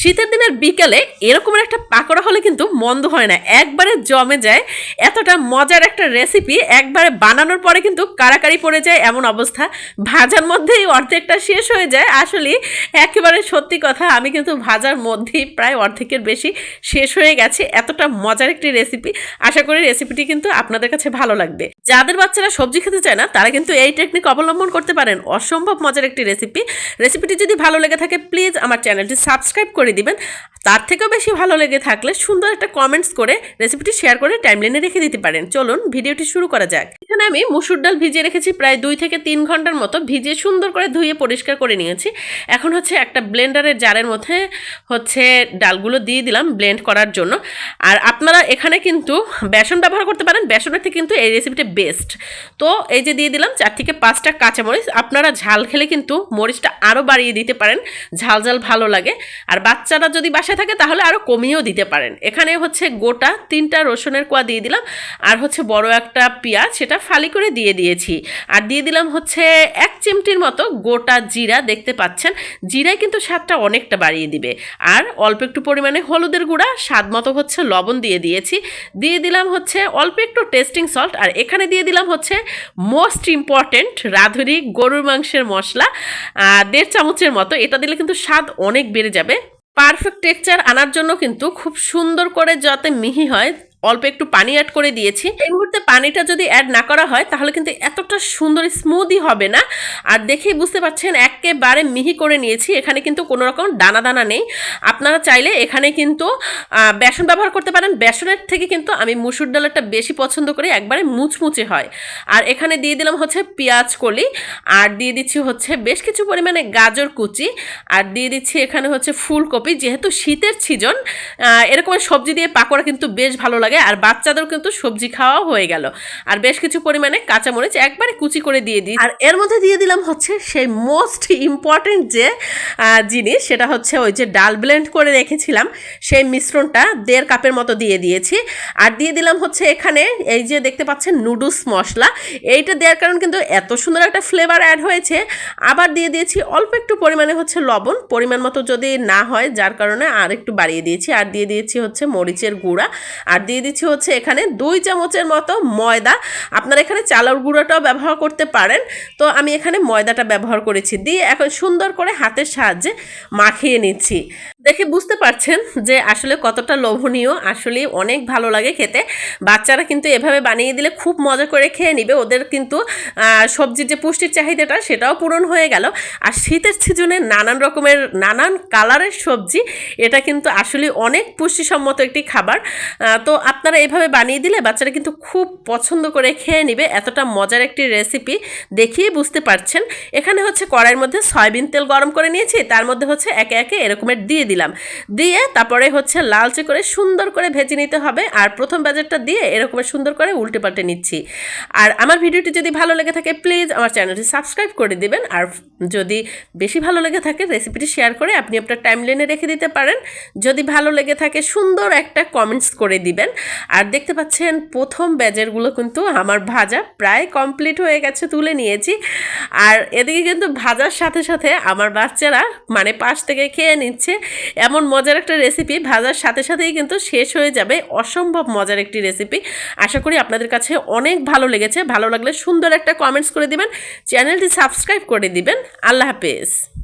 শীতের দিনের বিকেলে এরকমের একটা পাকোড়া হলে কিন্তু মন্দ হয় না। একবারে জমে যায়। এতটা মজার একটা রেসিপি একবারে বানানোর পরে কিন্তু কারাকারি পড়ে যায় এমন অবস্থা। ভাজার মধ্যেই অর্ধেকটা শেষ হয়ে যায়। আসলে একেবারে সত্যি কথা, আমি কিন্তু ভাজার মধ্যেই প্রায় অর্ধেকের বেশি শেষ হয়ে গেছে। এতটা মজার একটি রেসিপি আশা করি রেসিপিটি কিন্তু আপনাদের কাছে ভালো লাগবে। যাদের বাচ্চারা সবজি খেতে চায় না, তারা কিন্তু এই টেকনিক অবলম্বন করতে পারেন। অসম্ভব মজার একটি রেসিপি রেসিপিটি যদি ভালো লেগে থাকে প্লিজ আমার চ্যানেলটি সাবস্ক্রাইব করে দিবেন। তার থেকেও বেশি ভালো লেগে থাকলে সুন্দর একটা কমেন্টস করে রেসিপিটি শেয়ার করে টাইমলাইনে রেখে দিতে পারেন। চলুন ভিডিওটি শুরু করা যাক। এখানে আমি মুসুর ডাল ভিজিয়ে রেখেছি, প্রায় দুই থেকে তিন ঘণ্টার মতো ভিজিয়ে সুন্দর করে ধুয়ে পরিষ্কার করে নিয়েছি। এখন হচ্ছে একটা ব্লেন্ডারের জারের মধ্যে হচ্ছে ডালগুলো দিয়ে দিলাম ব্লেন্ড করার জন্য। আর আপনারা এখানে কিন্তু বেসন ব্যবহার করতে পারেন বেসনের থেকে কিন্তু এই রেসিপিটা বেস্ট তো এই যে দিয়ে দিলাম চার থেকে পাঁচটা কাঁচামরিচ, আপনারা ঝাল খেলে কিন্তু মরিচটা আরও বাড়িয়ে দিতে পারেন, ঝাল ঝাল ভালো লাগে। আর বাচ্চারা যদি বাসায় থাকে তাহলে আরও কমিয়েও দিতে পারেন। এখানে হচ্ছে গোটা তিনটা রসুনের কোয়া দিয়ে দিলাম, আর হচ্ছে বড় একটা পেঁয়াজ, সেটা ফালি করে দিয়ে দিয়েছি। আর দিয়ে দিলাম হচ্ছে এক চিমটির মতো গোটা জিরা, দেখতে পাচ্ছেন? জিরায় কিন্তু স্বাদটা অনেকটা বাড়িয়ে দিবে। আর অল্প একটু পরিমাণে হলুদের গুঁড়া, স্বাদ মতো হচ্ছে লবণ দিয়ে দিয়েছি। দিয়ে দিলাম হচ্ছে অল্প একটু টেস্টিং সল্ট। আর এখানে দিয়ে দিলাম হচ্ছে মোস্ট ইম্পর্টেন্ট রাঁধুনি গরুর মাংসের মশলা দেড় চামচের মতো। এটা দিলে কিন্তু স্বাদ অনেক বেড়ে যাবে। পারফেক্ট টেক্সচার আনার জন্য কিন্তু খুব সুন্দর করে যাতে মিহি হয় অল্প একটু পানি অ্যাড করে দিয়েছি। এই মুহূর্তে পানিটা যদি অ্যাড না করা হয়, তাহলে কিন্তু এতটা সুন্দর স্মুদি হবে না। আর দেখেই বুঝতে পারছেন, একেবারে মিহি করে নিয়েছি। এখানে কিন্তু কোনো রকম দানা দানা নেই। আপনারা চাইলে এখানে কিন্তু বেসন ব্যবহার করতে পারেন। বেসনের থেকে কিন্তু আমি মুসুর ডালটা বেশি পছন্দ করি, একবারে মুচমুচে হয়। আর এখানে দিয়ে দিলাম হচ্ছে পেঁয়াজ কলি। আর দিয়ে দিচ্ছি হচ্ছে বেশ কিছু পরিমাণে গাজর কুচি। আর দিয়ে দিচ্ছি এখানে হচ্ছে ফুলকপি। যেহেতু শীতের সিজন এরকম সবজি দিয়ে পাকোড়া কিন্তু বেশ ভালো লাগে। আর বাচ্চাদের কিন্তু সবজি খাওয়াও হয়ে গেল। আর বেশ কিছু পরিমাণে কাঁচামরিচ একবারে কুচি করে দিয়ে দিই। আর এর মধ্যে দিয়ে দিলাম হচ্ছে সেই মোস্ট ইম্পর্টেন্ট যে জিনিস, সেটা হচ্ছে ওই যে ডাল ব্লেন্ড করে রেখেছিলাম, সেই মিশ্রণটা দেড় কাপের মতো দিয়ে দিয়েছি। আর দিয়ে দিলাম হচ্ছে এখানে এই যে দেখতে পাচ্ছেন নুডলস মশলা, এইটা দেওয়ার কারণ কিন্তু এত সুন্দর একটা ফ্লেভার অ্যাড হয়েছে। আবার দিয়ে দিয়েছি অল্প একটু পরিমাণে হচ্ছে লবণ, পরিমাণ মতো যদি না হয়, যার কারণে আর একটু বাড়িয়ে দিয়েছি। আর দিয়ে দিয়েছি হচ্ছে মরিচের গুঁড়া। আর দিয়ে দিচ্ছি হচ্ছে এখানে দুই চামচের মতো ময়দা। আপনারা এখানে চালের গুঁড়োটাও ব্যবহার করতে পারেন। তো আমি এখানে ময়দাটা ব্যবহার করেছি। দিয়ে এখন সুন্দর করে হাতের সাহায্যে মাখিয়ে নিচ্ছি। দেখে বুঝতে পারছেন যে আসলে কতটা লোভনীয়, আসলে অনেক ভালো লাগে খেতে। বাচ্চারা কিন্তু এভাবে বানিয়ে দিলে খুব মজা করে খেয়ে নিবে। ওদের কিন্তু সবজির যে পুষ্টির চাহিদাটা সেটাও পূরণ হয়ে গেল। আর শীতের সিজনে নানান রকমের, নানান কালারের সবজি, এটা কিন্তু আসলে অনেক পুষ্টিসম্মত একটি খাবার। তো আপনারা এভাবে বানিয়ে দিলে বাচ্চারা কিন্তু খুব পছন্দ করে খেয়ে নিবে। এতটা মজার একটি রেসিপি দেখিয়ে বুঝতে পারছেন। এখানে হচ্ছে কড়াইয়ের মধ্যে সয়াবিন তেল গরম করে নিয়েছি, তার মধ্যে হচ্ছে একে একে এরকমের দিয়ে দিলাম। দিয়ে তারপরে হচ্ছে লালচে করে সুন্দর করে ভেজে নিতে হবে আর প্রথম বাজারটা দিয়ে এরকমের সুন্দর করে উল্টে পাল্টে নিচ্ছি। আর আমার ভিডিওটি যদি ভালো লেগে থাকে প্লিজ আমার চ্যানেলটি সাবস্ক্রাইব করে দিবেন। আর যদি বেশি ভালো লেগে থাকে রেসিপিটি শেয়ার করে আপনি আপনার টাইম লাইনে রেখে দিতে পারেন। যদি ভালো লেগে থাকে, সুন্দর একটা কমেন্টস করে দিবেন। আর দেখতে পাচ্ছেন প্রথম ব্যাজেরগুলো কিন্তু আমার ভাজা প্রায় কমপ্লিট হয়ে গেছে, তুলে নিয়েছি। আর এদিকে কিন্তু ভাজার সাথে সাথে আমার বাচ্চারা মানে পাশ থেকে খেয়ে নিচ্ছে। এমন মজার একটা রেসিপি ভাজার সাথে সাথেই কিন্তু শেষ হয়ে যাবে। অসম্ভব মজার একটি রেসিপি আশা করি আপনাদের কাছে অনেক ভালো লেগেছে। ভালো লাগলে সুন্দর একটা কমেন্টস করে দিবেন। চ্যানেলটি সাবস্ক্রাইব করে দিবেন। আল্লাহ হাফেজ।